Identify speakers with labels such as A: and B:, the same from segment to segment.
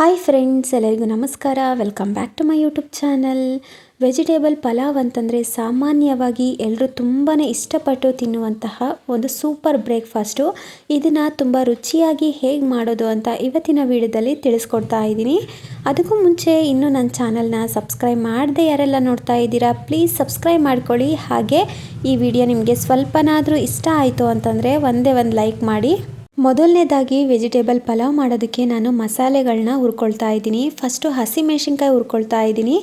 A: Hi friends ಎಲ್ಲರಿಗೂ ನಮಸ್ಕಾರ. Welcome back to my YouTube channel vegetable pulao ಅಂತಂದರೆ ಸಾಮಾನ್ಯವಾಗಿ ಎಲ್ಲರೂ ತುಂಬಾ ಇಷ್ಟಪಟ್ಟು ತಿನ್ನುವಂತಹ ಒಂದು ಸೂಪರ್ ಬ್ರೇಕ್ಫಾಸ್ಟು ಇದನ್ನು ತುಂಬ ರುಚಿಯಾಗಿ ಹೇಗೆ ಮಾಡೋದು ಅಂತ ಇವತ್ತಿನ ವಿಡಿಯೋದಲ್ಲಿ ತಿಳಿಸ್ಕೊಡ್ತಾ ಇದ್ದೀನಿ. ಅದಕ್ಕೂ ಮುಂಚೆ ಇನ್ನೂ ನನ್ನ ಚಾನಲ್ನ ಸಬ್ಸ್ಕ್ರೈಬ್ ಮಾಡದೆ ಯಾರೆಲ್ಲ ನೋಡ್ತಾ ಇದ್ದೀರಾ ಪ್ಲೀಸ್ ಸಬ್ಸ್ಕ್ರೈಬ್ ಮಾಡ್ಕೊಳ್ಳಿ. ಹಾಗೆ ಈ ವಿಡಿಯೋ ನಿಮಗೆ ಸ್ವಲ್ಪನಾದರೂ ಇಷ್ಟ ಆಯಿತು ಅಂತಂದರೆ ಒಂದೇ ಒಂದು ಲೈಕ್ ಮಾಡಿ. ಮೊದಲನೇದಾಗಿ ವೆಜಿಟೇಬಲ್ ಪಲಾವ್ ಮಾಡೋದಕ್ಕೆ ನಾನು ಮಸಾಲೆಗಳನ್ನ ಹುರ್ಕೊಳ್ತಾ ಇದ್ದೀನಿ. ಫಸ್ಟು ಹಸಿಮೆಣ್ಸಿನ್ಕಾಯಿ ಹುರ್ಕೊಳ್ತಾ ಇದ್ದೀನಿ.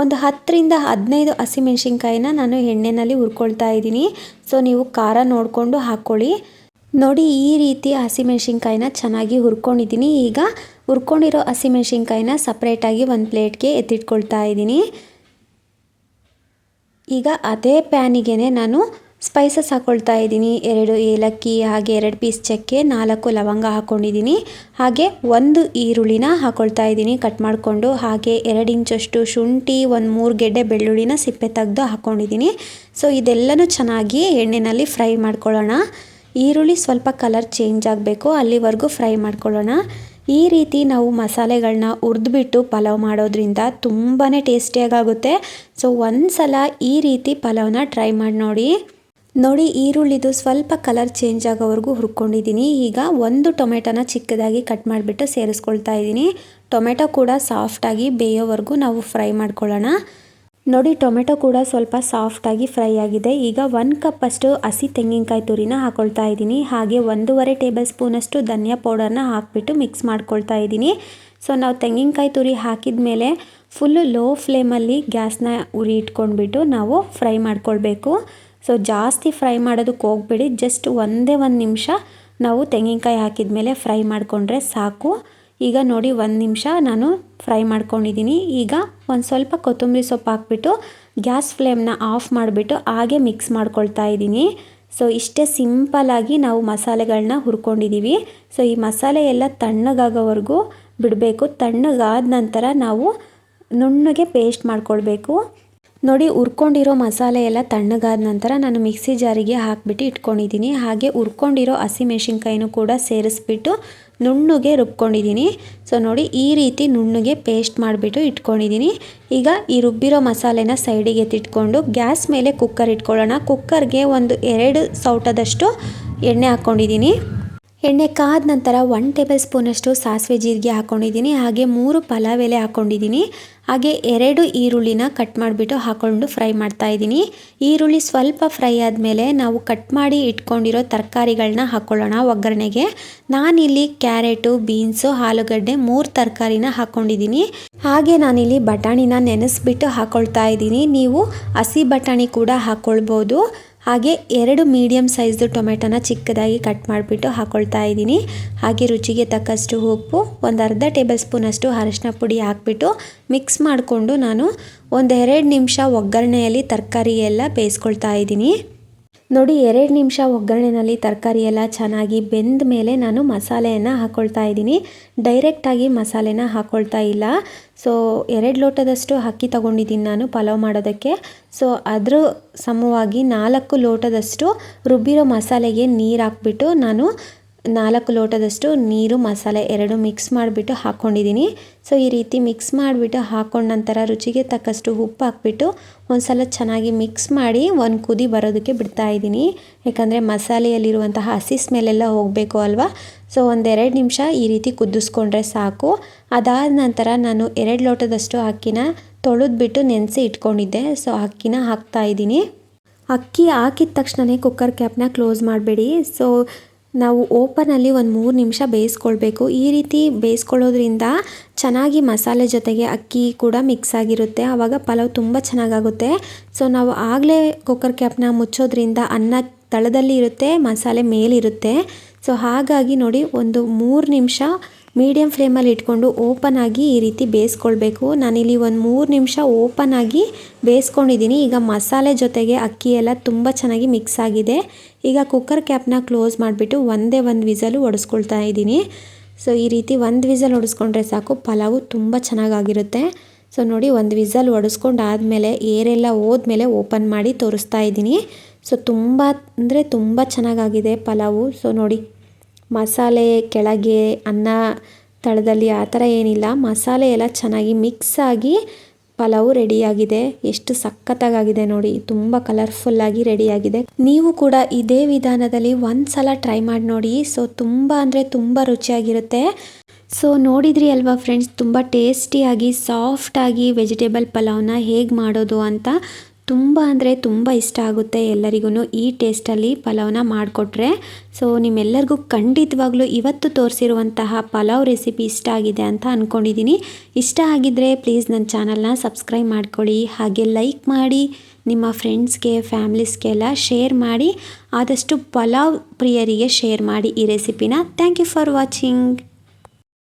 A: ಒಂದು ಹತ್ತರಿಂದ ಹದಿನೈದು ಹಸಿಮೆಣ್ಸಿನ್ಕಾಯಿನ ನಾನು ಎಣ್ಣೆಯಲ್ಲಿ ಹುರ್ಕೊಳ್ತಾ ಇದ್ದೀನಿ. ಸೊ ನೀವು ಖಾರ ನೋಡಿಕೊಂಡು ಹಾಕ್ಕೊಳ್ಳಿ. ನೋಡಿ, ಈ ರೀತಿ ಹಸಿಮೆಣ್ಸಿನ್ಕಾಯಿನ ಚೆನ್ನಾಗಿ ಹುರ್ಕೊಂಡಿದ್ದೀನಿ. ಈಗ ಹುರ್ಕೊಂಡಿರೋ ಹಸಿಮೆಣ್ಸಿನ್ಕಾಯಿನ ಸಪ್ರೇಟಾಗಿ ಒಂದು ಪ್ಲೇಟ್ಗೆ ಎತ್ತಿಟ್ಕೊಳ್ತಾ ಇದ್ದೀನಿ. ಈಗ ಅದೇ ಪ್ಯಾನಿಗೆ ನಾನು ಸ್ಪೈಸಸ್ ಹಾಕ್ಕೊಳ್ತಾ ಇದ್ದೀನಿ. ಎರಡು ಏಲಕ್ಕಿ, ಹಾಗೆ ಎರಡು ಪೀಸ್ ಚಕ್ಕೆ ನಾಲ್ಕು ಲವಂಗ ಹಾಕ್ಕೊಂಡಿದ್ದೀನಿ ಹಾಗೆ ಒಂದು ಈರುಳ್ಳಿನ ಹಾಕ್ಕೊಳ್ತಾ ಇದ್ದೀನಿ ಕಟ್ ಮಾಡಿಕೊಂಡು. ಹಾಗೆ ಎರಡು ಇಂಚಷ್ಟು ಶುಂಠಿ, ಒಂದು ಮೂರು ಗೆಡ್ಡೆ ಬೆಳ್ಳುಳ್ಳಿನ ಸಿಪ್ಪೆ ತೆಗೆದು ಹಾಕ್ಕೊಂಡಿದ್ದೀನಿ ಸೊ ಇದೆಲ್ಲನೂ ಚೆನ್ನಾಗಿ ಎಣ್ಣೆಯಲ್ಲಿ ಫ್ರೈ ಮಾಡ್ಕೊಳ್ಳೋಣ. ಈರುಳ್ಳಿ ಸ್ವಲ್ಪ ಕಲರ್ ಚೇಂಜ್ ಆಗಬೇಕು, ಅಲ್ಲಿವರೆಗೂ ಫ್ರೈ ಮಾಡ್ಕೊಳ್ಳೋಣ. ಈ ರೀತಿ ನಾವು ಮಸಾಲೆಗಳನ್ನ ಹುರಿದ್ಬಿಟ್ಟು ಪಲಾವ್ ಮಾಡೋದ್ರಿಂದ ತುಂಬಾ ಟೇಸ್ಟಿಯಾಗುತ್ತೆ ಸೊ ಒಂದು ಸಲ ಈ ರೀತಿ ಪಲಾವ್ನ ಟ್ರೈ ಮಾಡಿ ನೋಡಿ ನೋಡಿ, ಈರುಳ್ಳಿದು ಸ್ವಲ್ಪ ಕಲರ್ ಚೇಂಜ್ ಆಗೋವರೆಗೂ ಹುರ್ಕೊಂಡಿದ್ದೀನಿ. ಈಗ ಒಂದು ಟೊಮೆಟೊನ ಚಿಕ್ಕದಾಗಿ ಕಟ್ ಮಾಡಿಬಿಟ್ಟು ಸೇರಿಸ್ಕೊಳ್ತಾ ಇದ್ದೀನಿ. ಟೊಮೆಟೊ ಕೂಡ ಸಾಫ್ಟಾಗಿ ಬೇಯೋವರೆಗೂ ನಾವು ಫ್ರೈ ಮಾಡ್ಕೊಳ್ಳೋಣ. ನೋಡಿ, ಟೊಮೆಟೊ ಕೂಡ ಸ್ವಲ್ಪ ಸಾಫ್ಟಾಗಿ ಫ್ರೈ ಆಗಿದೆ. ಈಗ ಒಂದು ಕಪ್ಪಷ್ಟು ಹಸಿ ತೆಂಗಿನಕಾಯಿ ತುರಿನ ಹಾಕೊಳ್ತಾ ಇದ್ದೀನಿ. ಹಾಗೆ ಒಂದೂವರೆ ಟೇಬಲ್ ಸ್ಪೂನಷ್ಟು ಧನಿಯಾ ಪೌಡರ್ನ ಹಾಕಿಬಿಟ್ಟು ಮಿಕ್ಸ್ ಮಾಡ್ಕೊಳ್ತಾ ಇದ್ದೀನಿ. ಸೊ ನಾವು ತೆಂಗಿನಕಾಯಿ ತುರಿ ಹಾಕಿದ ಮೇಲೆ ಫುಲ್ಲು ಲೋ ಫ್ಲೇಮಲ್ಲಿ ಗ್ಯಾಸ್ನ ಉರಿ ಇಟ್ಕೊಂಡ್ಬಿಟ್ಟು ನಾವು ಫ್ರೈ ಮಾಡ್ಕೊಳ್ಬೇಕು. ಸೊ ಜಾಸ್ತಿ ಫ್ರೈ ಮಾಡೋದಕ್ಕೆ ಹೋಗ್ಬೇಡಿ. ಜಸ್ಟ್ ಒಂದೇ ಒಂದು ನಿಮಿಷ ನಾವು ತೆಂಗಿನಕಾಯಿ ಹಾಕಿದ ಮೇಲೆ ಫ್ರೈ ಮಾಡಿಕೊಂಡ್ರೆ ಸಾಕು. ಈಗ ನೋಡಿ ಒಂದು ನಿಮಿಷ ನಾನು ಫ್ರೈ ಮಾಡ್ಕೊಂಡಿದ್ದೀನಿ. ಈಗ ಒಂದು ಸ್ವಲ್ಪ ಕೊತ್ತಂಬರಿ ಸೊಪ್ಪು ಹಾಕ್ಬಿಟ್ಟು ಗ್ಯಾಸ್ ಫ್ಲೇಮ್ನ ಆಫ್ ಮಾಡಿಬಿಟ್ಟು ಹಾಗೆ ಮಿಕ್ಸ್ ಮಾಡ್ಕೊಳ್ತಾ ಇದ್ದೀನಿ. ಸೊ ಇಷ್ಟೇ ಸಿಂಪಲಾಗಿ ನಾವು ಮಸಾಲೆಗಳನ್ನ ಹುರ್ಕೊಂಡಿದ್ದೀವಿ. ಸೊ ಈ ಮಸಾಲೆ ಎಲ್ಲ ತಣ್ಣಗಾಗೋವರೆಗೂ ಬಿಡಬೇಕು. ತಣ್ಣಗಾದ ನಂತರ ನಾವು ನುಣ್ಣಗೆ ಪೇಸ್ಟ್ ಮಾಡ್ಕೊಳ್ಬೇಕು. ನೋಡಿ ಉರ್ಕೊಂಡಿರೋ ಮಸಾಲೆ ಎಲ್ಲ ತಣ್ಣಗಾದ ನಂತರ ನಾನು ಮಿಕ್ಸಿ ಜಾರಿಗೆ ಹಾಕಿಬಿಟ್ಟು ಇಟ್ಕೊಂಡಿದ್ದೀನಿ. ಹಾಗೆ ಹುರ್ಕೊಂಡಿರೋ ಹಸಿಮೆಣ್ಸಿನ್ಕಾಯಿನೂ ಕೂಡ ಸೇರಿಸ್ಬಿಟ್ಟು ನುಣ್ಣಗೆ ರುಬ್ಕೊಂಡಿದ್ದೀನಿ. ಸೊ ನೋಡಿ, ಈ ರೀತಿ ನುಣ್ಣಗೆ ಪೇಸ್ಟ್ ಮಾಡಿಬಿಟ್ಟು ಇಟ್ಕೊಂಡಿದ್ದೀನಿ. ಈಗ ಈ ರುಬ್ಬಿರೋ ಮಸಾಲೆನ ಸೈಡಿಗೆ ಎತ್ತಿಟ್ಕೊಂಡು ಗ್ಯಾಸ್ ಮೇಲೆ ಕುಕ್ಕರ್ ಇಟ್ಕೊಳ್ಳೋಣ. ಕುಕ್ಕರ್ಗೆ ಒಂದು ಎರಡು ಸೌಟದಷ್ಟು ಎಣ್ಣೆ ಹಾಕ್ಕೊಂಡಿದ್ದೀನಿ. ಎಣ್ಣೆ ಕಾದ ನಂತರ ಒನ್ ಟೇಬಲ್ ಸ್ಪೂನಷ್ಟು ಸಾಸಿವೆ ಜೀರಿಗೆ ಹಾಕ್ಕೊಂಡಿದ್ದೀನಿ ಹಾಗೆ ಮೂರು ಪಲಾವ್ ಎಲೆ ಹಾಕ್ಕೊಂಡಿದ್ದೀನಿ ಹಾಗೆ ಎರಡು ಈರುಳ್ಳಿನ ಕಟ್ ಮಾಡಿಬಿಟ್ಟು ಹಾಕ್ಕೊಂಡು ಫ್ರೈ ಮಾಡ್ತಾ ಇದ್ದೀನಿ. ಈರುಳ್ಳಿ ಸ್ವಲ್ಪ ಫ್ರೈ ಆದಮೇಲೆ ನಾವು ಕಟ್ ಮಾಡಿ ಇಟ್ಕೊಂಡಿರೋ ತರಕಾರಿಗಳನ್ನ ಹಾಕ್ಕೊಳ್ಳೋಣ ಒಗ್ಗರಣೆಗೆ. ನಾನಿಲ್ಲಿ ಕ್ಯಾರೆಟು, ಬೀನ್ಸು, ಆಲೂಗಡ್ಡೆ ಮೂರು ತರಕಾರಿನ ಹಾಕ್ಕೊಂಡಿದ್ದೀನಿ ಹಾಗೆ ನಾನಿಲ್ಲಿ ಬಟಾಣಿನ ನೆನೆಸ್ಬಿಟ್ಟು ಹಾಕ್ಕೊಳ್ತಾ ಇದ್ದೀನಿ. ನೀವು ಹಸಿ ಬಟಾಣಿ ಕೂಡ ಹಾಕ್ಕೊಳ್ಬೋದು ಹಾಗೆ ಎರಡು ಮೀಡಿಯಮ್ ಸೈಜ್ದು ಟೊಮೆಟೊನ ಚಿಕ್ಕದಾಗಿ ಕಟ್ ಮಾಡಿಬಿಟ್ಟು ಹಾಕ್ಕೊಳ್ತಾ ಇದ್ದೀನಿ. ಹಾಗೆ ರುಚಿಗೆ ತಕ್ಕಷ್ಟು ಉಪ್ಪು, ಒಂದು ಅರ್ಧ ಟೇಬಲ್ ಸ್ಪೂನಷ್ಟು ಅರಶಿನ ಪುಡಿ ಹಾಕ್ಬಿಟ್ಟು ಮಿಕ್ಸ್ ಮಾಡಿಕೊಂಡು ನಾನು ಒಂದೆರಡು ನಿಮಿಷ ಒಗ್ಗರಣೆಯಲ್ಲಿ ತರಕಾರಿ ಎಲ್ಲ ಬೇಯಿಸ್ಕೊಳ್ತಾ ಇದ್ದೀನಿ. ನೋಡಿ, ಎರಡು ನಿಮಿಷ ಒಗ್ಗರಣೆನಲ್ಲಿ ತರಕಾರಿ ಎಲ್ಲ ಚೆನ್ನಾಗಿ ಬೆಂದ ಮೇಲೆ ನಾನು ಮಸಾಲೆಯನ್ನು ಹಾಕ್ಕೊಳ್ತಾ ಇದ್ದೀನಿ. ಡೈರೆಕ್ಟಾಗಿ ಮಸಾಲೆನ ಹಾಕ್ಕೊಳ್ತಾ ಇಲ್ಲ. ಸೊ ಎರಡು ಲೋಟದಷ್ಟು ಅಕ್ಕಿ ತೊಗೊಂಡಿದ್ದೀನಿ ನಾನು ಪಲಾವ್ ಮಾಡೋದಕ್ಕೆ. ಸೊ ಅದ್ರ ಸಮವಾಗಿ ನಾಲ್ಕು ಲೋಟದಷ್ಟು ರುಬ್ಬಿರೋ ಮಸಾಲೆಗೆ ನೀರು ಹಾಕ್ಬಿಟ್ಟು ನಾನು ನಾಲ್ಕು ಲೋಟದಷ್ಟು ನೀರು, ಮಸಾಲೆ ಎರಡು ಮಿಕ್ಸ್ ಮಾಡಿಬಿಟ್ಟು ಹಾಕ್ಕೊಂಡಿದ್ದೀನಿ ಸೊ ಈ ರೀತಿ ಮಿಕ್ಸ್ ಮಾಡಿಬಿಟ್ಟು ಹಾಕ್ಕೊಂಡ ನಂತರ ರುಚಿಗೆ ತಕ್ಕಷ್ಟು ಉಪ್ಪು ಹಾಕ್ಬಿಟ್ಟು ಒಂದು ಸಲ ಚೆನ್ನಾಗಿ ಮಿಕ್ಸ್ ಮಾಡಿ ಒಂದು ಕುದಿ ಬರೋದಕ್ಕೆ ಬಿಡ್ತಾ ಇದ್ದೀನಿ. ಯಾಕಂದರೆ ಮಸಾಲೆಯಲ್ಲಿರುವಂತಹ ಹಸಿ ಸ್ಮೆಲ್ಲೆಲ್ಲ ಹೋಗಬೇಕು ಅಲ್ವಾ? ಸೊ ಒಂದೆರಡು ನಿಮಿಷ ಈ ರೀತಿ ಕುದಿಸ್ಕೊಂಡ್ರೆ ಸಾಕು. ಅದಾದ ನಂತರ ನಾನು ಎರಡು ಲೋಟದಷ್ಟು ಅಕ್ಕಿನ ತೊಳೆದ್ಬಿಟ್ಟು ನೆನೆಸಿ ಇಟ್ಕೊಂಡಿದ್ದೆ. ಸೊ ಅಕ್ಕಿನ ಹಾಕ್ತಾ ಇದ್ದೀನಿ. ಅಕ್ಕಿ ಹಾಕಿದ ತಕ್ಷಣವೇ ಕುಕ್ಕರ್ ಕ್ಯಾಪ್ನ ಕ್ಲೋಸ್ ಮಾಡಬೇಡಿ. ಸೊ ನಾವು ಓಪನಲ್ಲಿ ಒಂದು ಮೂರು ನಿಮಿಷ ಬೇಯಿಸ್ಕೊಳ್ಬೇಕು. ಈ ರೀತಿ ಬೇಯಿಸ್ಕೊಳ್ಳೋದ್ರಿಂದ ಚೆನ್ನಾಗಿ ಮಸಾಲೆ ಜೊತೆಗೆ ಅಕ್ಕಿ ಕೂಡ ಮಿಕ್ಸ್ ಆಗಿರುತ್ತೆ. ಆವಾಗ ಪಲಾವ್ ತುಂಬ ಚೆನ್ನಾಗಾಗುತ್ತೆ. ಸೊ ನಾವು ಆಗಲೇ ಕುಕ್ಕರ್ ಕ್ಯಾಪ್ನ ಮುಚ್ಚೋದ್ರಿಂದ ಅನ್ನ ತಳದಲ್ಲಿ ಇರುತ್ತೆ, ಮಸಾಲೆ ಮೇಲಿರುತ್ತೆ. ಸೊ ಹಾಗಾಗಿ ನೋಡಿ ಒಂದು ಮೂರು ನಿಮಿಷ ಮೀಡಿಯಮ್ ಫ್ಲೇಮಲ್ಲಿ ಇಟ್ಕೊಂಡು ಓಪನ್ ಆಗಿ ಈ ರೀತಿ ಬೇಯಿಸ್ಕೊಳ್ಬೇಕು. ನಾನಿಲ್ಲಿ ಒಂದು ಮೂರು ನಿಮಿಷ ಓಪನ್ ಆಗಿ ಬೇಯಿಸ್ಕೊಂಡಿದ್ದೀನಿ. ಈಗ ಮಸಾಲೆ ಜೊತೆಗೆ ಅಕ್ಕಿ ಎಲ್ಲ ತುಂಬ ಚೆನ್ನಾಗಿ ಮಿಕ್ಸ್ ಆಗಿದೆ. ಈಗ ಕುಕ್ಕರ್ ಕ್ಯಾಪ್ನ ಕ್ಲೋಸ್ ಮಾಡಿಬಿಟ್ಟು ಒಂದೇ ಒಂದು ವಿಸಲು ಒಡಿಸ್ಕೊಳ್ತಾ ಇದ್ದೀನಿ. ಸೊ, ಈ ರೀತಿ ಒಂದು ವಿಸಲ್ ಒಡಿಸ್ಕೊಂಡ್ರೆ ಸಾಕು. ಪಲಾವು ತುಂಬ ಚೆನ್ನಾಗಾಗಿರುತ್ತೆ. ಸೊ, ನೋಡಿ, ಒಂದು ವಿಸಲ್ ಒಡಿಸ್ಕೊಂಡು ಆದಮೇಲೆ ಏರೆಲ್ಲ ಹೋದ್ಮೇಲೆ ಓಪನ್ ಮಾಡಿ ತೋರಿಸ್ತಾ ಇದ್ದೀನಿ. ಸೊ, ತುಂಬ, ಅಂದರೆ ತುಂಬ ಚೆನ್ನಾಗಾಗಿದೆ ಪಲಾವು. ಸೊ, ನೋಡಿ ಮಸಾಲೆ ಕೆಳಗೆ ಅನ್ನ ತಳದಲ್ಲಿ ಆ ಥರ ಏನಿಲ್ಲ. ಮಸಾಲೆ ಎಲ್ಲ ಚೆನ್ನಾಗಿ ಮಿಕ್ಸ್ ಆಗಿ ಪಲಾವು ರೆಡಿಯಾಗಿದೆ ಎಷ್ಟು ಸಖತ್ತಾಗಿದೆ ನೋಡಿ. ತುಂಬ ಕಲರ್ಫುಲ್ಲಾಗಿ ರೆಡಿಯಾಗಿದೆ ನೀವು ಕೂಡ ಇದೇ ವಿಧಾನದಲ್ಲಿ ಒಂದ್ಸಲ ಟ್ರೈ ಮಾಡಿ ನೋಡಿ. ಸೊ ತುಂಬ ಅಂದರೆ ತುಂಬ ರುಚಿಯಾಗಿರುತ್ತೆ. ಸೊ ನೋಡಿದ್ರಿ ಅಲ್ವಾ ಫ್ರೆಂಡ್ಸ್ ತುಂಬ ಟೇಸ್ಟಿಯಾಗಿ ಸಾಫ್ಟಾಗಿ ವೆಜಿಟೇಬಲ್ ಪಲಾವ್ನ ಹೇಗೆ ಮಾಡೋದು ಅಂತ. ತುಂಬ ಅಂದರೆ ತುಂಬ ಇಷ್ಟ ಆಗುತ್ತೆ ಎಲ್ಲರಿಗೂ ಈ ಟೇಸ್ಟಲ್ಲಿ ಪಲಾವ್ನ ಮಾಡಿಕೊಟ್ರೆ. ಸೊ ನಿಮ್ಮೆಲ್ಲರಿಗೂ ಖಂಡಿತವಾಗ್ಲೂ ಇವತ್ತು ತೋರಿಸಿರುವಂತಹ ಪಲಾವ್ ರೆಸಿಪಿ ಇಷ್ಟ ಆಗಿದೆ ಅಂತ ಅಂದ್ಕೊಂಡಿದ್ದೀನಿ ಇಷ್ಟ ಆಗಿದ್ದರೆ ಪ್ಲೀಸ್ ನನ್ನ ಚಾನಲ್ನ ಸಬ್ಸ್ಕ್ರೈಬ್ ಮಾಡ್ಕೊಳ್ಳಿ, ಹಾಗೆ ಲೈಕ್ ಮಾಡಿ, ನಿಮ್ಮ ಫ್ರೆಂಡ್ಸ್ಗೆ, ಫ್ಯಾಮ್ಲೀಸ್ಗೆಲ್ಲ ಶೇರ್ ಮಾಡಿ, ಆದಷ್ಟು ಪಲಾವ್ ಪ್ರಿಯರಿಗೆ ಶೇರ್ ಮಾಡಿ ಈ ರೆಸಿಪಿನ. Thank you for watching.